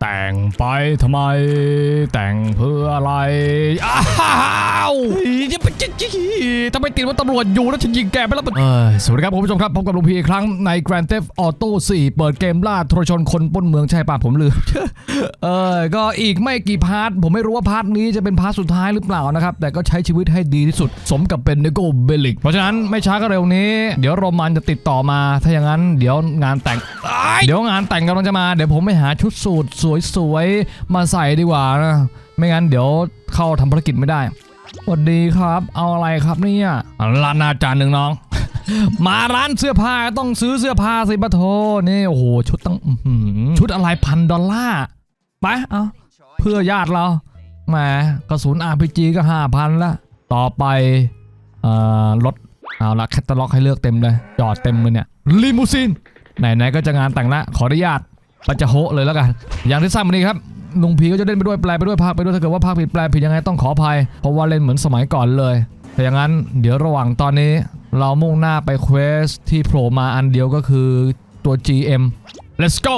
แต่งไปทำไม แต่งเพื่ออะไร อ้าวจะไปจะจะทำไมติดว่าตำรวจอยู่แล้วฉันยิงแกไปแล้วเออสวัสดีครับคุณผู้ชมครับพบกับลุงพีอีกครั้งใน Grand Theft Auto 4 เปิดเกมล่าทรชนคนปล้นเมืองใช่ป่ะผมลืมเออก็อีกไม่กี่พาร์ท ผมไม่รู้ว่าพาร์ทนี้จะเป็นพาร์ทสุดท้ายหรือเปล่านะครับ แต่ก็ใช้ชีวิตให้ดีที่สุด สมกับเป็นเนโกเบลิก เพราะฉะนั้นไม่ช้าก็เร็วนี้ เดี๋ยวโรมันจะติดต่อมา ถ้าอย่างนั้นเดี๋ยวงานแต่งอ้ายเดี๋ยวงานแต่งกำลังจะมา เดี๋ยวผมไปหาชุดสูทสวยๆ มาใส่ดีกว่านะ ไม่งั้นเดี๋ยวเข้าทำภารกิจไม่ได้สวัสดีครับ เอาอะไรครับเนี่ยร้านอาจารย์หนึ่งน้อง มาร้านเสื้อผ้าต้องซื้อเสื้อผ้าสิปะโทนี่โอ้โหชุดตั้งอื้อหือชุดอะไรพันดอลลาร์ไปเอาเพื่อญาติเราแหมกระสุน RPG ก็ห้าพันละต่อไปเอ่อรถเอาละแคตตาล็อกให้เลือกเต็มเลย จอดเต็มเลยเนี่ยลิมูซินไหนๆก็จะงานแต่งละขออนุญาต ปัจจะโฮเลยแล้วกัน อย่างที่ทราบวันนี้ครับลุงพีก็จะเล่นไปด้วยแปลไปด้วยภาคไปด้วยถ้าเกิดว่าภาคผิดแปลผิดยังไงต้องขออภัย เพราะว่าเล่นเหมือนสมัยก่อนเลยแต่อย่างนั้นเดี๋ยวระหว่างตอนนี้เรามุ่งหน้าไปเควสที่โผล่มาอันเดียวก็คือตัว GM let's go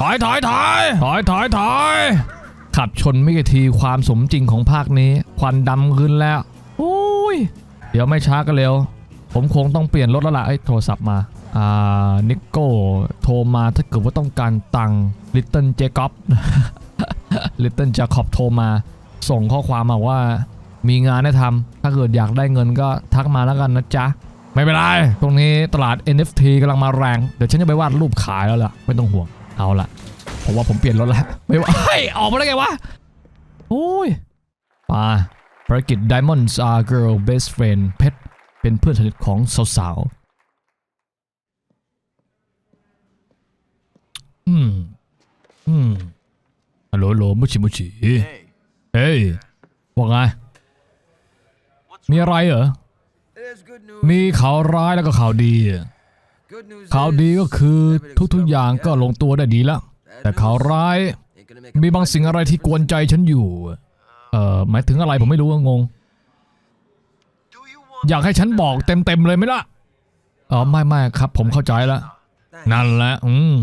ถอยถอยถอยถอยถอยถอยขับชนไม่กี่ทีความสมจริงของภาคนี้ ควันดำขึ้นแล้วอุ้ยเดี๋ยวไม่ช้าก็เร็ว ผมคงต้องเปลี่ยนรถแล้วล่ะเอ้โทรศัพท์มา นิโก้โทรมาถ้าเกิดว่าต้องการตังลิตเติ้ลเจคอบลิตเติ้ลเจคอบโทรมา ส่งข้อความมาว่ามีงานให้ทำถ้าเกิดอยากได้เงินก็ทักมาแล้วกันนะจ๊ะ ไม่เป็นไร ตรงนี้ตลาด NFT กำลังมาแรง เดี๋ยวฉันจะไปวาดรูปขายแล้วล่ะ ไม่ต้องห่วง เอาล่ะ ผมว่าผมเปลี่ยนรถแล้ว ไม่ว่าเฮ้ยออกมาได้ไงวะ โอ้ยป่าภารกิจ Diamonds are girl best friend เพชรเป็นเพื่อนสนิทของสาว อืม อืมฮัลโหลฮัลโหลมุชิมุชิ Hey, เฮ้ยว่าไง what's มีอะไรเหรอ There's good news. มีข่าวร้ายแล้วก็ข่าวดี Good news ข่าวดีก็คือทุกๆอย่างก็ลงตัวได้ดีแล้ว แต่ข่าวร้าย Ain't gonna make a มีบางสิ่งอะไรที่กวนใจฉันอยู่ เอ่อหมายถึงอะไรผมไม่รู้อะงง Do you want อยากให้ฉันบอกเต็มๆเลยไหมล่ะ อ๋อไม่ไม่ครับ ผมเข้าใจแล้ว Thanks. นั่นแหละ อืม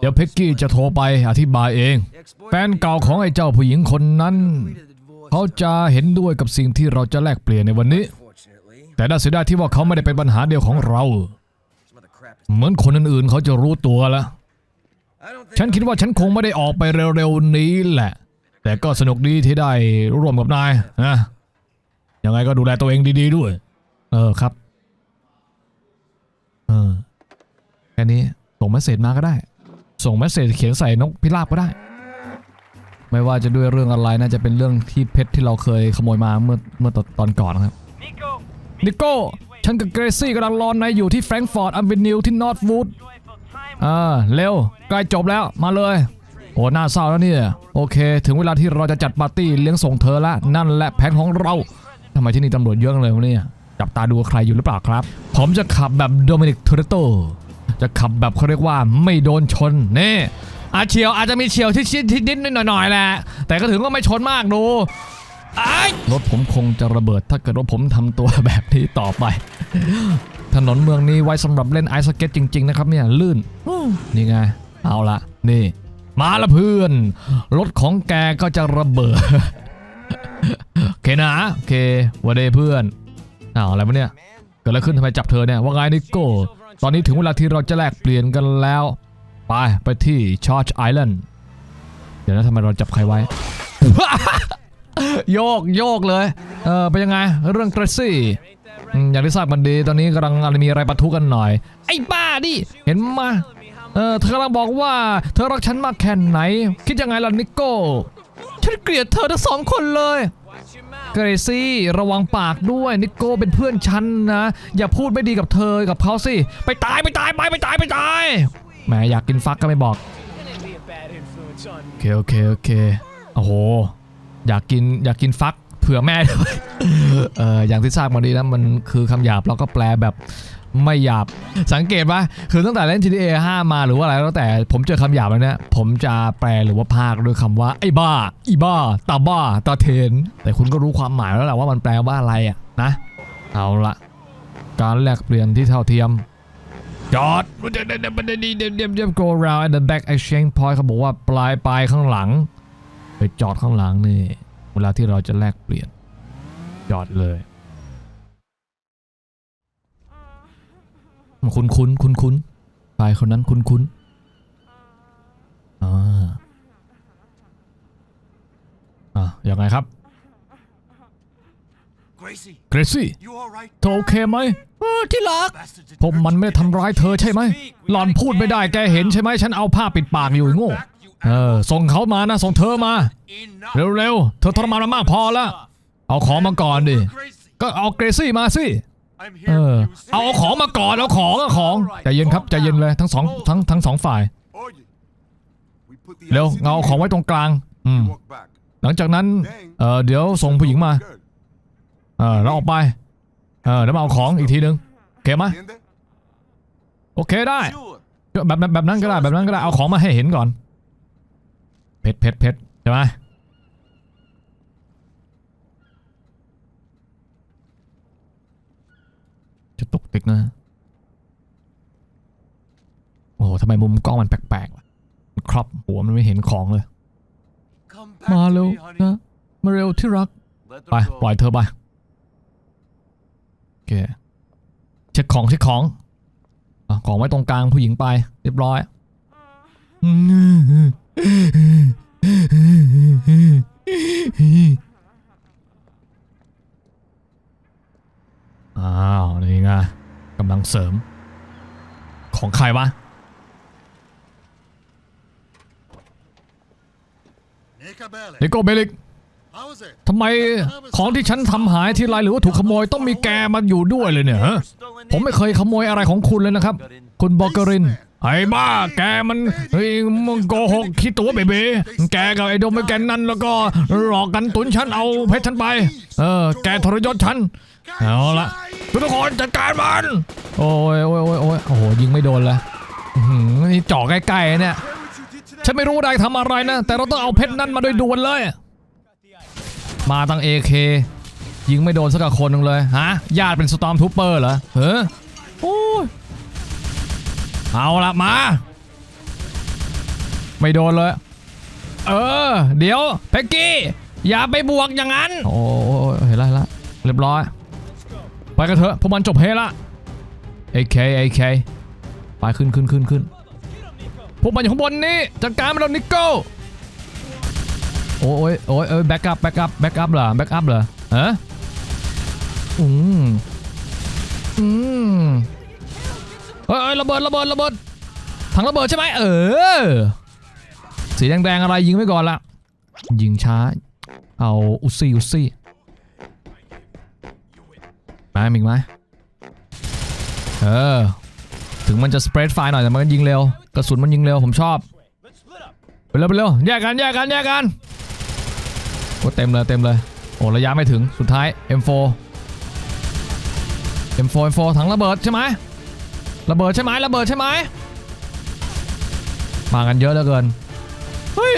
เดี๋ยวเพ็กกี้จะโทรไปอธิบายเอง แฟนเก่าของไอ้เจ้าผู้หญิงคนนั้น เขาจะเห็นด้วยกับสิ่งที่เราจะแลกเปลี่ยนในวันนี้ แต่น่าเสียดายที่ว่าเขาไม่ได้เป็นปัญหาเดียวของเรา เหมือนคนอื่นๆเขาจะรู้ตัวแล้ว ฉันคิดว่าฉันคงไม่ได้ออกไปเร็วๆนี้แหละ แต่ก็สนุกดีที่ได้ร่วมกับนายนะยังไงก็ดูแลตัวเองดีๆด้วย เออครับ เออแค่นี้ ส่งเมสเซจมาก็ได้ ส่งเมสเซจเขียนใส่นกพิราบก็ได้ ไม่ว่าจะด้วยเรื่องอะไรน่าจะเป็นเรื่องที่เพชรที่เราเคยขโมยมาเมื่อเมื่อตอนก่อนนะครับ Nico, นิโก้ฉันกับเกรซี่กำลังรอนายอยู่ที่แฟรงก์ฟอร์ตอัมเวนิวที่นอร์ทวูด joyful time. อ่าเร็วใกล้จบแล้วมาเลยโอ้หน้าเศร้าแล้วเนี่ยโอเค ถึงเวลาที่เราจะจัดปาร์ตี้เลี้ยงส่งเธอละนั่นแหละแผนของเราทำไมที่นี่ตำรวจเยอะจังเลยวะเนี่ยจับตาดูว่าใครอยู่หรือเปล่าครับ ผมจะขับแบบโดมินิกเทเรโต จะขับแบบเขาเรียกว่าไม่โดนชนนี่อาเฉียวอาจจะมีเฉียวที่ชิดที่นิดๆหน่อยๆแหละแต่ก็ถึงก็ไม่ชนมากดูรถผมคงจะระเบิดถ้าเกิดว่าผมทำตัวแบบนี้ต่อไป ถนนเมืองนี้ไว้สำหรับเล่นไอซ์สเก็ตจริง ๆ นะครับเนี่ยลื่นนี่ไง เอาละนี่ มาละเพื่อน รถของแกก็จะระเบิดโอเคนะโอเควันเดย์เพื่อนอ้าวอะไรวะเนี่ย เกิดอะไรขึ้นทำไมจับเธอเนี่ยว่าไงนิโก้ ตอนนี้ถึงเวลาที่เราจะแลกเปลี่ยนกันแล้ว ไปไปที่ชอร์จไอแลนด์เดี๋ยวนะทำไมเราจับใครไว้ โยกโยกเลย เออเป็นยังไง เรื่องเกรซี่อย่างที่ทราบมันดีตอนนี้กำลังมีอะไรปะทุกันหน่อย ไอ้บ้าดิเห็นมาเออเธอกำลังบอกว่า เธอรักฉันมากแค่ไหน คิดยังไงล่ะนิโก้ ฉันเกลียดเธอทั้งสองคนเลย เกรซี่ระวังปากด้วยนิโก้เป็นเพื่อนฉันนะ อย่าพูดไม่ดีกับเธอกับเขาสิไปตายไปตายไปไปตายไปตายแหมอยากกินฟักก็ไม่บอกโอเคโอเคโอเคโอ้โหอยากกินอยากกินฟักเผื่อแม่ด้วยเอออย่างที่ทราบมาดีนะมันคือคำหยาบเราก็แปลแบบ ไม่หยาบ สังเกตปะคือตั้งแต่เล่น GTA 5 มาหรือว่าอะไรแล้วแต่ผมเจอคำหยาบแล้วเนี่ยผมจะแปลหรือว่าพากด้วยคำว่า ไอ้บ้า อีบ้า ตาบ้า ตาเทน แต่คุณก็รู้ความหมายแล้วแหละว่ามันแปลว่าอะไรอะนะ เอาละการแลกเปลี่ยนที่เท่าเทียมจอดเดี๋ยวเดี๋ยวเดี๋ยวเดี๋ยวเดี๋ยวเดี๋ยวเดี๋ยว go round at the back exchange point เขาบอกว่าปลายปลายข้างหลัง ไปจอดข้างหลังนี่ เวลาที่เราจะแลกเปลี่ยน จอดเลย คุ้นคุ้นคุ้นคุ้นชายคนนั้นคุ้นคุ้นอ่าอะยังไงครับ Gracie, เกรซี่ you all right? เธอโอเคไหมเออที่รัก Bastard didn't ผม hurt มัน you. ไม่ได้ทำร้ายเธอใช่ไหม หล่อนพูดไม่ได้แกเห็นใช่ไหม ฉันเอาผ้าปิดปากอยู่ไอ้โง่ เออ ส่งเขามานะ ส่งเธอมา Enough. เร็วๆ เธอทรมานมามากพอแล้ว เอาของมาก่อนดิ Gracie, ก็เอา그เกรซี่มาสิ I'm เอ here. อ You เอา see? ของมาก่อนเอาของเอาของใจเย็นครับใจเย็นเลยทั้งสองทั้งทั้งสองฝ่าย Oye, we put the เร็ว ice in เงา the เอาของไว้ air. ตรงกลางอืม You walk back. หลังจากนั้นเออเดี๋ยวส่งผู้หญิงมา Girl, เออแล้วออกไปเออแล้วมาเอาของอีกทีนึงโอเคไหม ¿entiendes? โอเคได้ Sure. แบบแบบแบบนั้นก็ได้แบบนั้นก็ได้เอาของมาให้เห็นก่อนเพชรเพชรเพชรใช่ไหม จะตกติกนะ โอ้โหทำไมมุมกล้องมันแปลกๆวะมันครอบหัวมันไม่เห็นของเลย Come มา back to เร็ว me, honey. นะ มาเร็วที่รัก Let ไป her go. ปล่อยเธอไป โอเคเช็คของเช็คของอะของไว้ตรงกลางผู้หญิงไป เรียบร้อย อ้าว นี่ไงกำลังเสริม ของใครวะนิโกเบลิกทำไมของที่ฉันทำหายทีไรหรือว่าถูกขโมยต้องมีแกมาอยู่ด้วยเลยเนี่ยผมไม่เคยขโมยอะไรของคุณเลยนะครับ คุณบอกรินไอ้บ้าแกมันเฮ้ยมึงโกหกขี้ตัวเบเบแกกับไอ้โดมแกนนั่นแล้วก็หลอกกันตุนฉันเอาเพชรฉันไป เออ แกทรยศฉัน เอาละทุกคนจัดการมัน โอ้ยโอ้ยโอ้ยโอ้ยโอ้โหยิงไม่โดนเลยนี่จ่อใกล้ๆเนี่ยฉันไม่รู้ได้ทำอะไรนะ แต่เราต้องเอาเพชรนั่นมาโดยด่วนเลย มาตั้ง AK ยิงไม่โดนสักคนหนึงเลยฮะญาติเป็นสตอมทูเปอร์เหรอเฮ้อโอ้ยเอาละมา ไม่โดนเลย เออ เดี๋ยวเพ็กกี้ อย่าไปบวกอย่างนั้น โอ้เห็นแล้วเห็นแล้วเรียบร้อย กันเถอะพวกมันจบเฮละ AK AK ไปขึ้นขึ้นขึ้นขึ้นพวกมันอยู่ข้างบนนี่จัดการมันแล้วนิโก้โอ้ยโอ้ยโอ้ยแบ็กอัพแบ็กอัพแบ็กอัพเหรอแบ็กอัพเหรอฮะอืมอืมเฮ้ยระเบิดระเบิดระเบิดถังระเบิดใช่ไหมเออสีแดงๆอะไรยิงไว้ก่อนละยิงช้า เอาอุซี่อุซี่ มามิงไหมเออ ถึงมันจะสเปรดไฟหน่อยแต่มันก็ยิงเร็ว กระสุนมันยิงเร็ว ผมชอบ ไปเร็วไปเร็วแยกกันแยกกันแยกกันโอ้เต็มเลยเต็มเลย โอ้ระยะไม่ถึงสุดท้าย M4 M4 M4 ถังระเบิดใช่ไหมระเบิดใช่ไหมระเบิดใช่ไหมมากันเยอะเหลือเกินเฮ้ย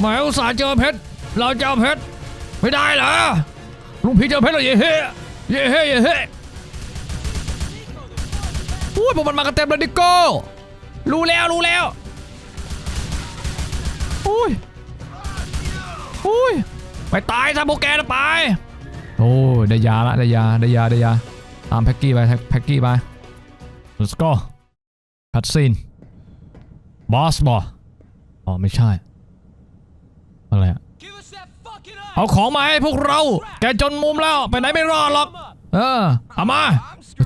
หมอุตส่าห์เจอเพชรเราเจอเพชรไม่ได้เหรอ ลุงพีเจอเพชรแล้วเย่เฮ้เย่เฮ้เย่เฮ้โอ้ยพวกมันมากันเต็มเลยดิโก้รู้แล้วรู้แล้วอุ้ยอุ้ยไปตายซะพวกแกนะไปโอ้ยได้ยาละได้ยาได้ยาได้ยาตามแพ็กกี้ไปแพ็กกี้ไป let's go คัดซีนบอสบออ๋อไม่ใช่อะไรอะ เอาของมาให้พวกเรา แกจนมุมแล้ว ไปไหนไม่รอดหรอก เออ เอามา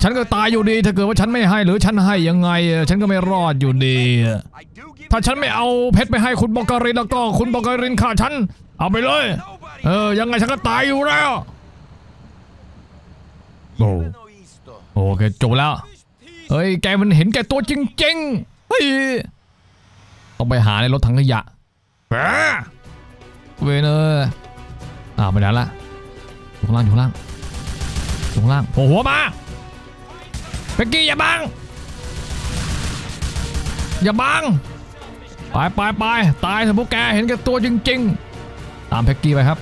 ฉันก็ตายอยู่ดี ถ้าเกิดว่าฉันไม่ให้หรือฉันให้ยังไงเออฉันก็ไม่รอดอยู่ดี I do give ถ้าฉันไม่เอาเพชรไปให้คุณบอกรินแล้วก็คุณบอกรินฆ่าฉัน เอาไปเลย nobody. เออ ยังไงฉันก็ตายอยู่แล้ว โอ้ No esto. โอเคจบแล้ว เฮ้ย แกมันเห็นแกตัวจริงๆ เฮ้ย ต้องไปหาในรถถังขยะแหมเวนเออ อ้าวไปไหนละอยู่ข้างล่างอยู่ข้างล่างอยู่ข้างล่างโผล่หัวมาเบกกี้อย่าบัง อย่าบัง ไปไปไปตายเถอะพวกแกเห็นแกตัวจริง ๆ ตามแพ็กกี้ไปครับ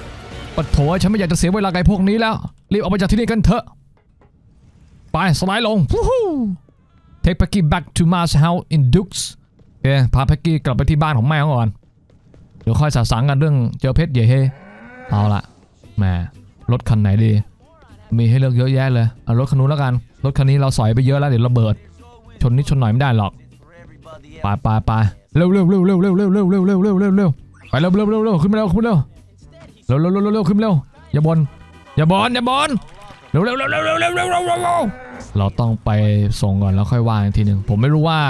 ปะโถฉันไม่อยากจะเสียเวลาไอ้พวกนี้แล้ว รีบออกไปจากที่นี่กันเถอะ ไปสไลด์ลงวู้ฮู้ take Peggy back to Mars house in Dukes โอเคพาแพ็กกี้กลับไปที่บ้านของแม่ก่อน เดี๋ยวค่อยสะสังกันเรื่องเจอเพชรเย่เฮ เอาละแหมรถคันไหนดี มีให้เลือกเยอะแยะเลยเอารถคันนู้นแล้วกัน รถคันนี้เราสอยไปเยอะแล้วเดี๋ยวระเบิด ชนนิดชนหน่อยไม่ได้หรอกไปไปไปเร็วเร็วเร็วเร็วเร็วเร็วเร็วเร็วเร็วเร็วเร็วเร็วไปเร็วเร็วเร็วเร็วขึ้นมาเร็วขึ้นมาเร็วเร็วเร็วเร็วเร็วขึ้นมาเร็วอย่าบนอย่าบนอย่าบนเร็วเร็วเร็วเร็วเร็วเร็วเร็วเร็วเร็วเร็วเราต้องไปส่งก่อนแล้วค่อยว่าอีกทีหนึ่งผมไม่รู้ว่า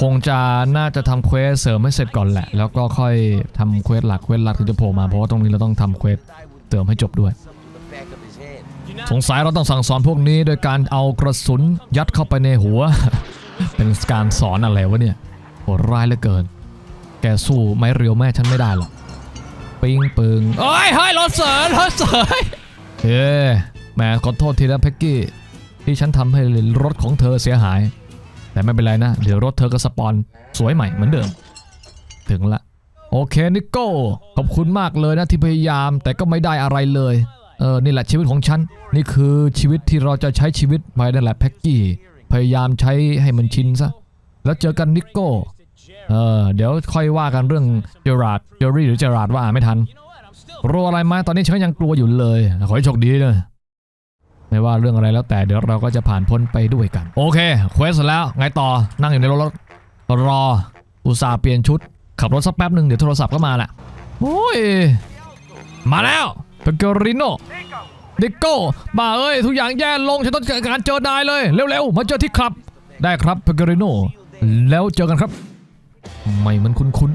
คงจะน่าจะทำเควสเสริมให้เสร็จก่อนแหละ แล้วก็ค่อยทำเควสหลักเควสหลักถึงจะโผล่มาเพราะว่าตรงนี้เราต้องทำเควสเติมให้จบด้วย สงสัยเราต้องสั่งสอนพวกนี้โดยการเอากระสุนยัดเข้าไปในหัว เป็นการสอนอะไรวะเนี่ยโหดร้ายเหลือเกิน แกสู้ไม้เรียวแม่ฉันไม่ได้หรอกปิงปึงเอ้ยเฮ้ยรถเสยรถเสยเฮ้แหม่ขอโทษทีนะเพ็กกี้ที่ฉันทำให้รถของเธอเสียหาย แต่ไม่เป็นไรนะ เดี๋ยวรถเธอก็สปอนสวยใหม่เหมือนเดิม ถึงละโอเคนิโก้ขอบคุณมากเลยนะที่พยายามแต่ก็ไม่ได้อะไรเลยเออนี่แหละชีวิตของฉัน นี่คือชีวิตที่เราจะใช้ชีวิตไปนั่นแหละแพ็กกี้พยายามใช้ให้มันชินซะแล้วเจอกันนิโก้เออเดี๋ยวค่อยว่ากันเรื่องเจอราดเจอรี่หรือเจอราดว่าไม่ทันรู้อะไรไหมตอนนี้ฉันยังกลัวอยู่เลยขอให้โชคดีเลย ไม่ว่าเรื่องอะไรแล้วแต่เดี๋ยวเราก็จะผ่านพ้นไปด้วยกัน โอเคเควสเสร็จแล้วไงต่อนั่งอยู่ในรถรอ อุตส่าห์เปลี่ยนชุด ขับรถสักแป๊บหนึ่งเดี๋ยวโทรศัพท์ก็มาแหละโอ้ยมาแล้วเปเกอริโนดิโก้บ้าเอ้ยทุกอย่างแย่ลงฉันต้องการเจอนายเลยเร็วๆมาเจอที่คลับ ได้ครับเปเกอริโนแล้วเจอกันครับ ไม่เหมันคุ้น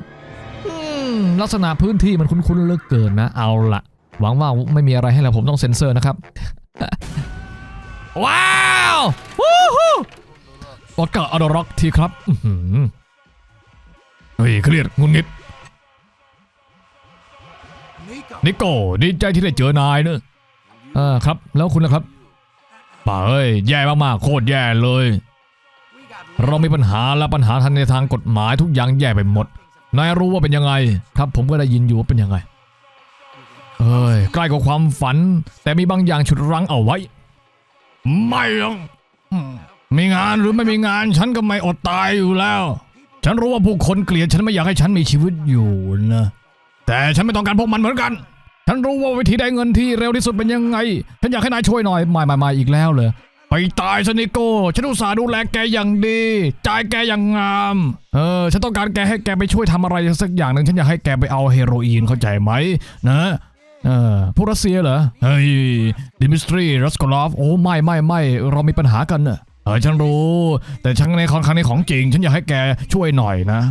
ๆลักษณะพื้นที่มันคุ้นๆเลือเกินนะเอาละหวังว่าไม่มีอะไรให้เราผมต้องเซ็นเซอร์นะครับ ว้าววู้ฮู้วอดก้าอดร็อกทีครับอื้อหือเฮ้ยเครียดงุนงิดนิโก้ดีใจที่ได้เจอนายเนอะเออครับ แล้วคุณล่ะครับป่าเอ้ยแย่มากๆโคตรแย่เลย เรามีปัญหาและปัญหาทางในทางกฎหมายทุกอย่างแย่ไปหมดนายรู้ว่าเป็นยังไง ครับผมก็ได้ยินอยู่ว่าเป็นยังไงเอ้ยใกล้กับความฝัน แต่มีบางอย่างฉุดรั้งเอาไว้ ไม่หรอกมีงานหรือไม่มีงานฉันก็ไม่อดตายอยู่แล้ว ฉันรู้ว่าผู้คนเกลียดฉันไม่อยากให้ฉันมีชีวิตอยู่นะแต่ฉันไม่ต้องการพวกมันเหมือนกัน ฉันรู้ว่าวิธีได้เงินที่เร็วที่สุดเป็นยังไง ฉันอยากให้นายช่วยหน่อยไม่ไม่ไม่อีกแล้วเลยไปตายซะนิโก้ฉันอุตส่าห์ดูแลแกอย่างดี จ่ายแกอย่างงาม เออ ฉันต้องการแกให้แกไปช่วยทำอะไรสักอย่างหนึ่งฉันอยากให้แกไปเอาเฮโรอีนเข้าใจไหมนะ เออพวกรัสเซียเหรอ เฮ้ย ดิมิสตรี รัสโกลอฟ โอ้ ไม่ไม่ไม่ เรามีปัญหากันเนอะเออฉันรู้ แต่ฉันในครั้งนี้ของจริง ฉันอยากให้แกช่วยหน่อยนะ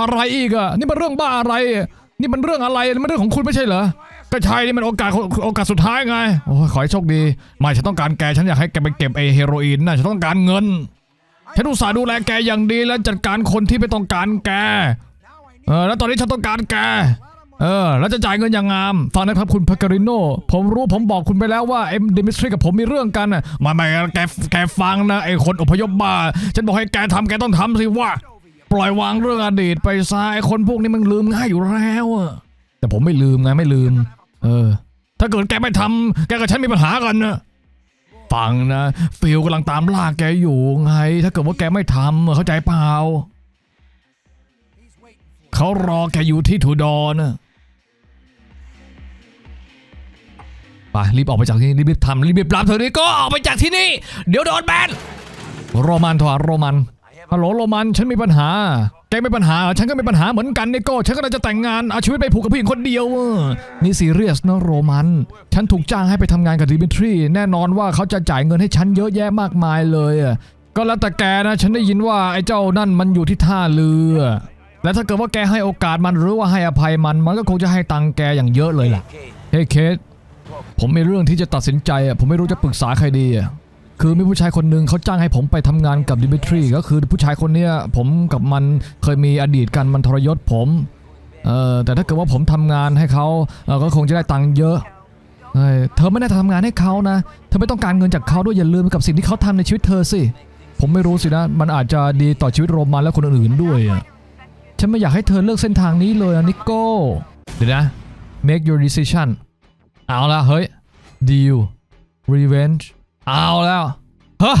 อะไรอีกอะนี่มันเรื่องบ้าอะไร นี่มันเรื่องอะไร มันเรื่องของคุณไม่ใช่เหรอ ก็ใช่นี่มันโอกาสโอกาสสุดท้ายไง โอ้ยขอให้โชคดี ไม่ฉันต้องการแก ฉันอยากให้แกไปเก็บไอเฮโรอีนนะฉันต้องการเงิน ฉันอุตส่าห์ดูแลแกอย่างดีแล้วจัดการคนที่ไม่ต้องการแก เออแล้วตอนนี้ฉันต้องการแก เออแล้วจะจ่ายเงินอย่างงามฟังนะครับคุณพาการิโนผมรู้ผมบอกคุณไปแล้วว่าเอ็มดิมิสทรีกับผมมีเรื่องกันน่ะมาไม่แกแกฟังนะไอ้คนอพยพบ้าฉันบอกให้แกทำแกต้องทำสิว่า ปล่อยวางเรื่องอดีตไปซะไอ้คนพวกนี้มันลืมง่ายอยู่แล้วอะแต่ผมไม่ลืมไงไม่ลืม เออ ถ้าเกิดแกไม่ทำแกกับฉันมีปัญหากันนะฟังนะฟิลกำลังตามล่าแกอยู่ไง ถ้าเกิดว่าแกไม่ทำเข้าใจเปล่าเขารอแกอยู่ที่ทูดอนะ ไปรีบออกไปจากที่นี่รีบๆทำรีบๆรับเธอนี่ก็ออกไปจากที่นี่ เดี๋ยวโดนแบนโรมันโทรหาโรมันฮัลโหลโรมันฉันมีปัญหา แกมีปัญหา ฉันก็มีปัญหาเหมือนกันนี่ก็ฉันก็เลยจะแต่งงานเอาชีวิตไปผูกกับผู้หญิงคนเดียวนี่ซีเรียสนะโรมัน ฉันถูกจ้างให้ไปทำงานกับดิมิทรี แน่นอนว่าเขาจะจ่ายเงินให้ฉันเยอะแยะมากมายเลยก็แล้วแต่แกนะฉันได้ยินว่าไอ้เจ้านั่นมันอยู่ที่ท่าเรือและถ้าเกิดว่าแกให้โอกาสมันหรือว่าให้อภัยมัน มันก็คงจะให้ตังแกอย่างเยอะเลยล่ะเฮ้เคส ผมมีเรื่องที่จะตัดสินใจอะผมไม่รู้จะปรึกษาใครดีอะคือมีผู้ชายคนหนึ่งเขาจ้างให้ผมไปทำงานกับดิมิทรีก็คือผู้ชายคนเนี้ยผมกับมันเคยมีอดีตกันมันทรยศผมเออแต่ถ้าเกิดว่าผมทำงานให้เขาเก็คงจะได้ตังค์เยอะเฮ้ยเธอไม่ได้ทำงานให้เขานะเธอไม่ต้องการเงินจากเขาด้วยอย่าลืมกับสิ่งที่เขาทำในชีวิตเธอสิผมไม่รู้สินะ มันอาจจะดีต่อชีวิตโรมันและคนอื่นๆด้วยอะฉันไม่อยากให้เธอเลือกเส้นทางนี้เลยอะนิโก้เดี๋ยวนะ make your decision เอาและเฮ้ย deal revenge เอาแล้วเฮ้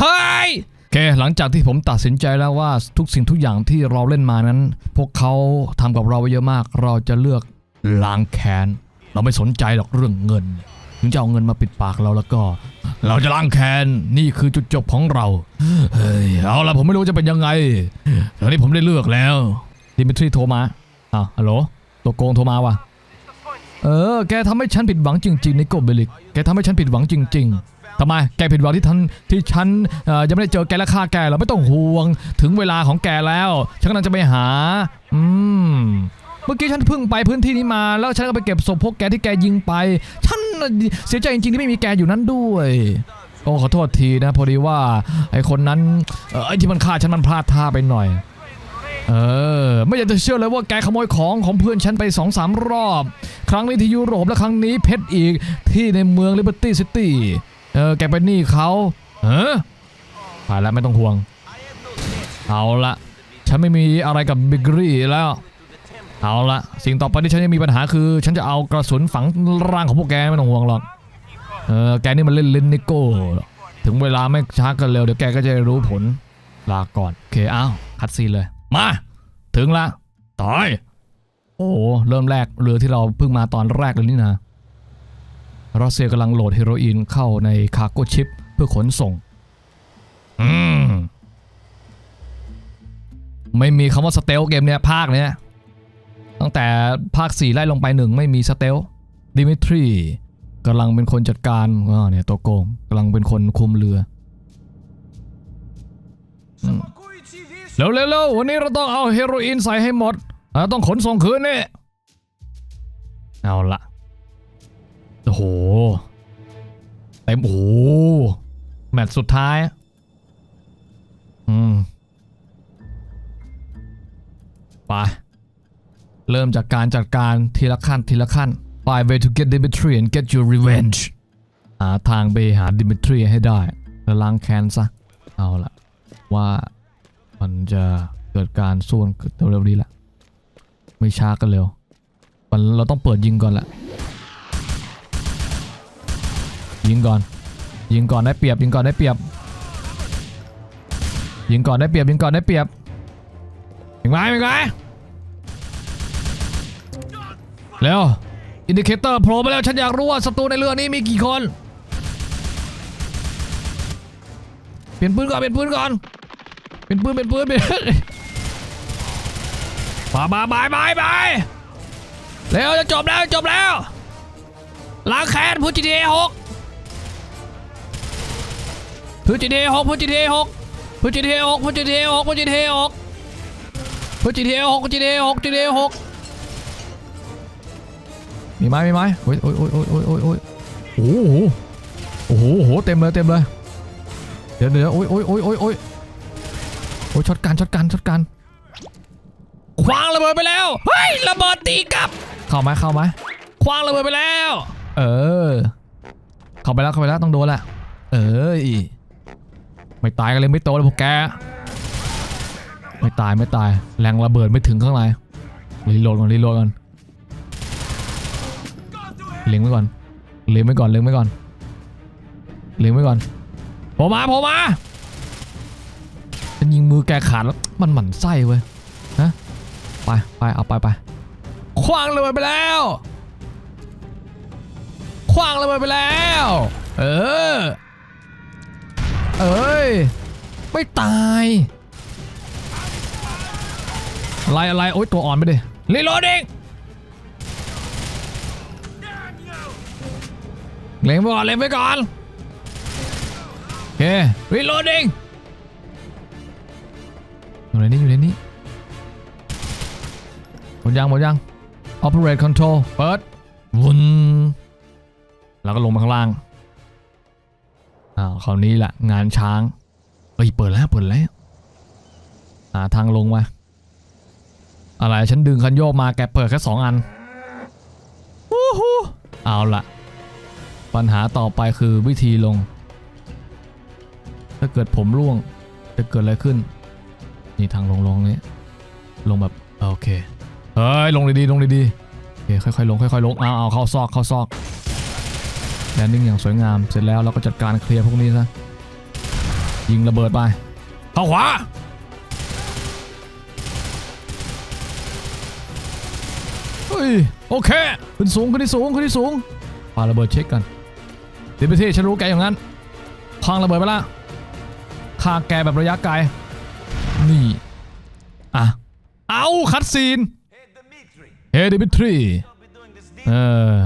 ยโอเคหลังจากที่ผมตัดสินใจแล้วว่าทุกสิ่งทุกอย่างที่เราเล่นมานั้น พวกเขาทำกับเราไว้เยอะมาก เราจะเลือกล้างแค้น เราไม่สนใจหรอกเรื่องเงินถึงจะเอาเงินมาปิดปากเราแล้วก็ เราจะล้างแค้นนี่คือจุดจบของเราเฮ้ยเอาละผมไม่รู้จะเป็นยังไงตอนนี้ผมได้เลือกแล้วดิมิทรีโทรมาอ้าวฮัลโหลตัวโกงโทรมาว่ะ เออ แกทำให้ฉันผิดหวังจริงๆในโกเบลิก แกทำให้ฉันผิดหวังจริง ๆทำไม แกผิดหวังที่ทันที่ฉันอ่อยังไม่ได้เจอแกและฆ่าแกเราไม่ต้องห่วง ถึงเวลาของแกแล้ว ฉันกำลังจะไปหา อืม เมื่อกี้ฉันเพิ่งไปพื้นที่นี้มา แล้วฉันก็ไปเก็บศพพวกแกที่แกยิงไป ฉันเสียใจจริงๆที่ไม่มีแกอยู่นั้นด้วย โอ้ขอโทษทีนะ พอดีว่าไอคนนั้นเออไอที่มันฆ่าฉันมันพลาดท่าไปหน่อย เออ ไม่อยากจะเชื่อเลยว่าแกขโมยของของเพื่อนฉันไปสองสามรอบ ครั้งนี้ที่ยุโรปและครั้งนี้เพชรอีกที่ในเมืองลิเบอร์ตี้ซิตี้เออแกเป็นหนี้เขาเออไปแล้วไม่ต้องห่วง เอาละฉันไม่มีอะไรกับบิกรี่แล้ว เอาละสิ่งต่อไปที่ฉันจะมีปัญหาคือ ฉันจะเอากระสุนฝังร่างของพวกแกไม่ต้องห่วงหรอกเออแกนี่มันเล่นลินนิโก้ถึงเวลาไม่ช้ากันเร็วเดี๋ยวแกก็จะรู้ผลลาก่อนโอเคอ้าวคัดซีนเลย มา ถึงละตายโอ้เริ่มแรกเรือที่เราเพิ่งมาตอนแรกเลยนี่นะรัสเซียกำลังโหลดเฮโรอีนเข้าในคาร์โกชิปเพื่อขนส่ง อืม ไม่มีคำว่าสเตลเกมเนี้ยภาคเนี้ยตั้งแต่ภาค 4 ไล่ลงไปหนึ่งไม่มีสเตลดิมิทรีกำลังเป็นคนจัดการอ่าเนี่ยตัวโกงกำลังเป็นคนคุมเรือ เร็วเร็ววันนี้เราต้องเอาเฮโรอีนใส่ให้หมดเราต้องขนส่งคืนนี่เอาละโอ้โหเต็มโอ้โหแมตช์สุดท้าย อืมไปเริ่มจากการจัดการทีละขั้นทีละขั้น Five way to get Dimitri and get your revenge หาทางไปหาดิมิทรีให้ได้แล้วล้างแค้นซะ เอาละว่า มันจะเกิดการส่วนเร็วๆนี้แหละ ไม่ช้ากันเร็ว มันเราต้องเปิดยิงก่อนแหละ ยิงก่อน ยิงก่อนได้เปรียบ ยิงก่อนได้เปรียบ ยิงก่อนได้เปรียบ ยิงก่อนได้เปรียบยิงไหมยิงไหมเร็ว อินดิเคเตอร์โผล่มาแล้ว ฉันอยากรู้ว่าศัตรูในเรือนี้มีกี่คน เปลี่ยนปืนก่อน เปลี่ยนปืนก่อน เป็นปืนเป็นปืนเป็นมามาบายบายบายเร็วจะจบแล้วจบแล้วล้างแค้นพูด GTA 6พูด GTA 6พูด GTA 6พูด GTA 6พูด GTA 6พูด GTA 6พูด GTA 6พูด GTA 6 GTA 6มีไหมมีไหมโอ้ยโอ้ยโอ้ยโอ้ยโอ้ยโอ้ยโอ้ยโอ้โหโอ้โหโอ้โหเต็มเลยเต็มเลยเดี๋ยวเดี๋ยวโอ้ยโอ้ยโอ้ยโอ้ย โอ้ยโอ้ยช็อตกันช็อตกันช็อตกันคว้างระเบิดไปแล้ว เฮ้ยระเบิดตีกลับ เข้าไหมเข้าไหมคว้างระเบิดไปแล้ว เออ เข้าไปแล้วเข้าไปแล้วต้องโดนแหละเอ้ยไม่ตายกันเลยไม่โตเลยพวกแก ไม่ตายไม่ตาย แรงระเบิดไม่ถึงข้างในรีโหลดก่อนรีโหลดก่อนเล็งไว้ก่อนเล็งไว้ก่อนเล็งไว้ก่อนเล็งไว้ก่อนโผล่มาโผล่มา ฉันยิงมือแกขาดแล้วมันหมั่นไส้เว้ยฮะไปไปเอาไปไปคว้างระเบิดไปแล้วคว้างระเบิดไปแล้ว เออ เอ้ย ไม่ตายอะไรอะไรโอ๊ยตัวอ่อนไปดิรีโหลดเองเล็งไปก่อนเล็งไปก่อนโอเครีโหลดเอง ดยังหมดยัง operate control เปิดวุนแล้วก็ลงมาข้างล่างอ้าวคราวนี้แหละงานช้างเฮ้ยเปิดแล้วเปิดแล้วหาทางลงมาอะไรฉันดึงคันโยกมาแกเปิดแค่สองอันวู้ฮู้เอาละปัญหาต่อไปคือวิธีลง ถ้าเกิดผมร่วงจะเกิดอะไรขึ้น นี่ทางลงลงนี้ลงแบบโอเค เฮ้ยลงดีๆลงดีๆโอเคค่อยๆลงค่อยๆลงเอาเอาเข้าซอกเข้าซอกแลนดิ้งอย่างสวยงามเสร็จแล้วเราก็จัดการเคลียร์พวกนี้ซะยิงระเบิดไปเข้าขวาเฮ้ยโอเคขึ้นสูงขึ้นที่สูงขึ้นที่สูงปาระเบิดเช็คกันเดี๋ยวไปที่ฉันรู้แกอย่างนั้นพังระเบิดไปละฆ่าแกแบบระยะไกลนี่อะเอาคัดซีน เฮ้ดิมิทรีเออ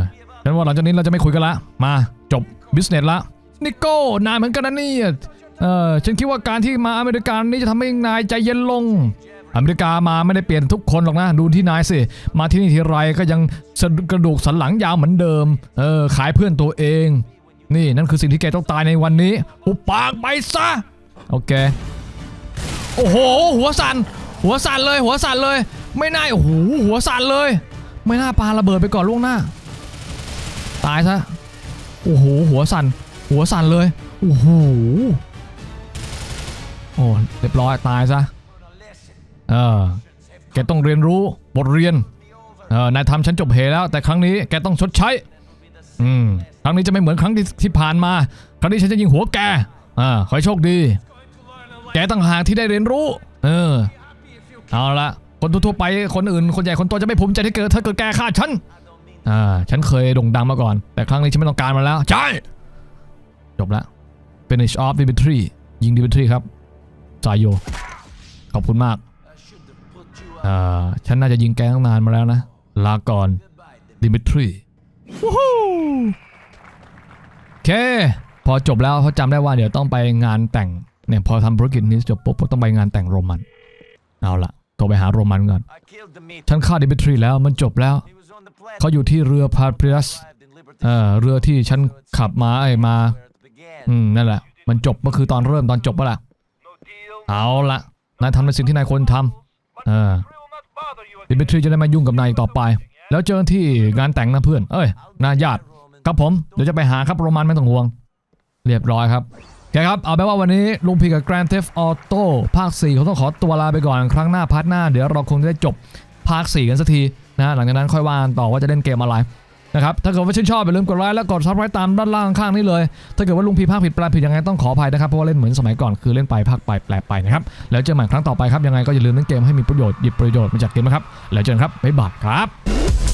ฉันว่าหลังจากนี้เราจะไม่คุยกันละ มาจบบิสเนสละ นิโก้นายเหมือนกันนะนี่เออฉันคิดว่าการที่มาอเมริกานี่จะทำให้นายใจเย็นลง อเมริกามาไม่ได้เปลี่ยนทุกคนหรอกนะ ดูที่นายสิ มาที่นี่ทีไรก็ยังกระดูกสันหลังยาวเหมือนเดิม เออขายเพื่อนตัวเอง นี่นั่นคือสิ่งที่แกต้องตายในวันนี้ อุปปากไปซะ โอเค โอ้โห หัวสั่น หัวสั่นเลย หัวสั่นเลย ไม่น่าโอ้โหหัวสั่นเลย ไม่น่าปาระเบิดไปก่อนล่วงหน้า ตายซะโอ้โหหัวสั่น หัวสั่นเลยโอ้โหโอ้เรียบร้อยตายซะเออแกต้องเรียนรู้บทเรียนเออนายทำฉันจบเหแล้ว แต่ครั้งนี้แกต้องชดใช้อืมครั้งนี้จะไม่เหมือนครั้งที่ที่ผ่านมา ครั้งนี้ฉันจะยิงหัวแกอ่าขอให้โชคดี แกต่างหากที่ได้เรียนรู้ เออ เอาละ คนทั่วไปคนอื่นคนใหญ่คนโตจะไม่ภูมิใจที่เกิดถ้าเกิดแกฆ่าฉันอ่าฉันเคยโด่งดังมาก่อน แต่ครั้งนี้ฉันไม่ต้องการมันแล้ว ใช่ จบละ finish off Dimitri ยิง Dimitri ครับสายโย ขอบคุณมากอ่าฉันน่าจะยิงแกตั้งนานมาแล้วนะ ลาก่อนดิมิทรีวู้ฮู้โอเค พอจบแล้วเขาจำได้ว่าเดี๋ยวต้องไปงานแต่งเนี่ยพอทำธุรกิจนี้จบปุ๊บก็ต้องไปงานแต่งโรมัน เอาละ โทรไปหาโรมันก่อน ฉันฆ่าดิมิทรีแล้วมันจบแล้ว เขาอยู่ที่เรือพาเพียส Arrived in Liberty เออเรือที่ฉันขับมาไอ้มา อืมนั่นแหละ มันจบก็คือตอนเริ่มตอนจบก็แหละเอาละนายทำในสิ่งที่นายควรทำเออดิมิทรีจะได้ไมายุ่งกับนายอีกต่อไป แล้วเจอที่งานแต่งนะเพื่อน เอ้ยนาญาติครับผม เดี๋ยวจะไปหาครับโรมันไม่ต้องห่วง เรียบร้อยครับ คครับ เอาไปนว่าวันนี้ลุงพีกับ Grand Theft Auto ภาค 4 เขาต้องขอตัวลาไปก่อนครั้งหน้าพาร์ทหน้า เดี๋ยวเราคงจะได้จบภาค 4 กันสักทีนะหลังจากนั้นค่อยว่ากันต่อว่าจะเล่นเกมอะไรนะครับถ้าเกิดว่าชื่นชอบอย่าลืมกดไลค์และกดซับสไครต์ตามด้านล่างข้างนี้เลย ถ้าเกิดว่าลุงพีภาคผิดแปลผิดยังไงต้องขออภัยนะครับเพราะว่าเล่นเหมือนสมัยก่อนคือเล่นไปภาคไปแปลไปนะครับแล้วเจอกันใหม่ครั้งต่อไปครับยังไงก็อย่าลืมเล่นเกมให้มีประโยชน์หยิบประโยชน์มาจากเกมนะครับแล้วเจอกันครับบ๊ายบายครับ